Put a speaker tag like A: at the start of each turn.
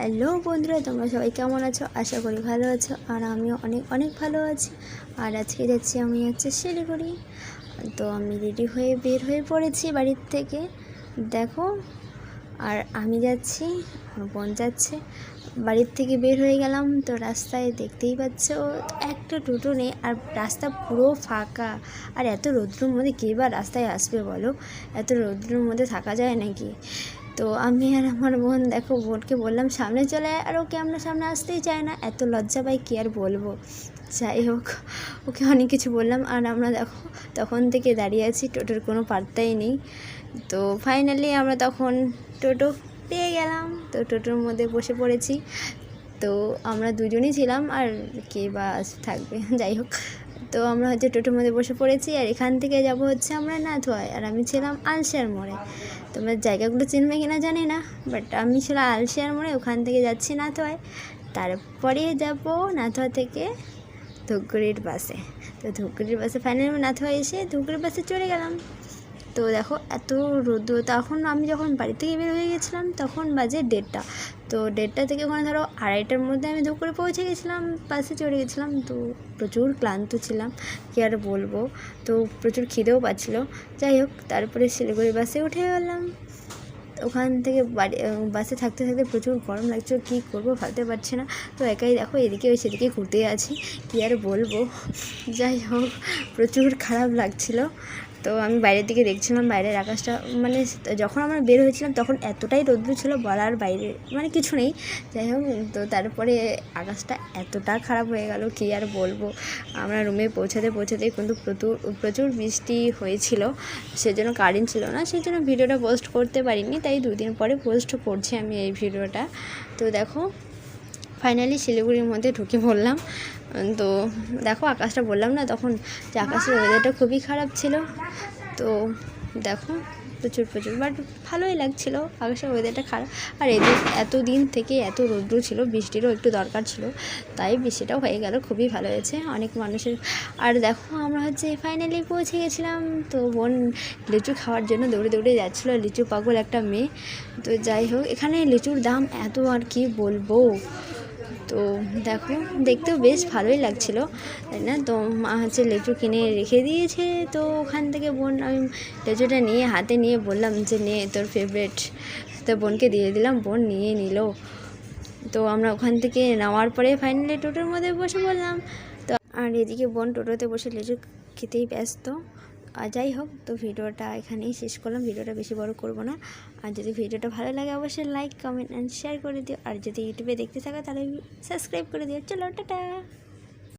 A: Hello বন্ধুরা, তোমরা সবাই কেমন আছো? আশা করি ভালো আছো, আর আমিও অনেক অনেক ভালো আছি। আর আজকে যাচ্ছি আমি হচ্ছে শিলিগুড়ি। তো আমি রেডি হয়ে বের হয়ে পড়েছি বাড়ির থেকে। দেখো, আর আমি যাচ্ছি, আমার বোন যাচ্ছে। বাড়ির থেকে বের হয়ে গেলাম, তো রাস্তায় দেখতেই পাচ্ছ, একটা টোটো নেই, আর রাস্তা পুরো ফাঁকা। আর এত রৌদ্রের মধ্যে কে বা রাস্তায় আসবে বলো? এত রৌদ্রের মধ্যে থাকা যায় নাকি? তো আমি আর আমার বোন, দেখো বোনকে বললাম, সামনে চলে আয়। আর ওকে আমরা সামনে আসতেই চায় না। এত লজ্জা পাই, কী আর বলব? যাই হোক, ওকে অনেক কিছু বললাম। আর আমরা দেখো, তখন থেকে দাঁড়িয়ে আছি, টোটোর কোনো পাত্তাই নেই। তো ফাইনালি আমরা তখন টোটো পেয়ে গেলাম। তো টোটোর মধ্যে বসে পড়েছি। তো আমরা দুজনই ছিলাম, আর কে বা থাকবে? যাই হোক। তো আমরা হচ্ছে টোটোর মধ্যে বসে পড়েছি আর এখান থেকে যাব হচ্ছে আমরা নাথুয়ায় আর আমি ছিলাম আলশিয়ার মোড়ে। তোমরা জায়গাগুলো চিনবে কিনা জানি না বাট আমি ছিলাম আলশিয়ার মোড়ে, ওখান থেকে যাচ্ছি নাথুয়ায় তারপরে যাব নাথুয়া থেকে ধূপগুড়ির বাসে। তো ধূপগুড়ির বাসে ফাইনালি নাথুয়া এসে ধূপগুড়ির বাসে চলে গেলাম। তো দেখো, এত রোদ্র তখন আমি যখন বাড়ি থেকে বের হয়ে গেছিলাম, তখন বাজে দেড়টা। তো দেড়টা থেকে ওখানে ধরো আড়াইটার মধ্যে আমি ধূপগুড়ি পৌঁছে গেছিলাম, বাসে চড়ে গেছিলাম। তো প্রচুর ক্লান্ত ছিলাম, কী আর বলব? তো প্রচুর খিদেও পাচ্ছিলো। যাই হোক, তারপরে শিলিগুড়ি বাসে উঠে গেলাম। ওখান থেকে বাড়ি বাসে থাকতে থাকতে প্রচুর গরম লাগছিল কী করব ভাবতে পারছি না। তো একাই দেখো এদিকে ওই সেদিকে ঘুরতে আছি, কী আর বলব। যাই হোক, প্রচুর খারাপ লাগছিল। তো আমি বাইরের দিকে দেখছিলাম, বাইরের আকাশটা মানে যখন আমরা বের হয়েছিলাম তখন এতটাই রৌদ্র ছিল, বলার বাইরে মানে কিছু নেই। যাই হোক, তো তারপরে আকাশটা এতটা খারাপ হয়ে গেল, কী আর বলব। আমরা রুমে পৌঁছাতে পৌঁছাতে কিন্তু প্রচুর প্রচুর বৃষ্টি হয়েছিল, সেজন্য কারেন্ট ছিল না সেই জন্য ভিডিওটা পোস্ট করতে পারিনি তাই দুদিন পরে পোস্ট করছি আমি এই ভিডিওটা। তো দেখো ফাইনালি শিলিগুড়ির মধ্যে ঢুকে পড়লাম। তো দেখো, আকাশটা বললাম না, তখন যে আকাশের ওয়েদারটা খুবই খারাপ ছিল। তো দেখো প্রচুর প্রচুর। বাট ভালোই লাগছিল। আকাশের ওয়েদারটা খারাপ। আর এদের এত দিন থেকে এত রৌদ্র ছিল, বৃষ্টিরও একটু দরকার ছিল। তাই বৃষ্টিটাও হয়ে গেল, খুবই ভালো হয়েছে। অনেক মানুষের আর দেখো, আমরা হচ্ছে ফাইনালি পৌঁছে গেছিলাম। তো বোন লিচু খাওয়ার জন্য দৌড়ে দৌড়ে যাচ্ছিল। লিচু পাগল একটা মেয়ে। তো যাই হোক, এখানে লিচুর দাম এত আর কি বলব? তো দেখো, দেখতেও বেশ ভালোই লাগছিল, তাই না? তো মা হচ্ছে লেচু কিনে রেখে দিয়েছে, তো ওখান থেকে বোন আমি লেচুটা নিয়ে, হাতে নিয়ে বললাম যে, নে তোর ফেভারেট তো বোনকে দিয়ে দিলাম, বোন নিয়ে নিল। তো আমরা ওখান থেকে নেওয়ার পরে ফাইনালি টোটোর মধ্যে বসে পড়লাম। তো আর এদিকে বোন টোটোতে বসে লেচু খেতেই ব্যস্ত। আর যাই হোক, তো ভিডিওটা এখানেই শেষ করলাম। ভিডিওটা বেশি বড় করব না। আর যদি ভিডিওটা ভালো লাগে, অবশ্যই লাইক কমেন্ট অ্যান্ড শেয়ার করে দিও। আর যদি ইউটিউবে দেখতে থাকো, তাহলে সাবস্ক্রাইব করে দিও। চলো, টাটা!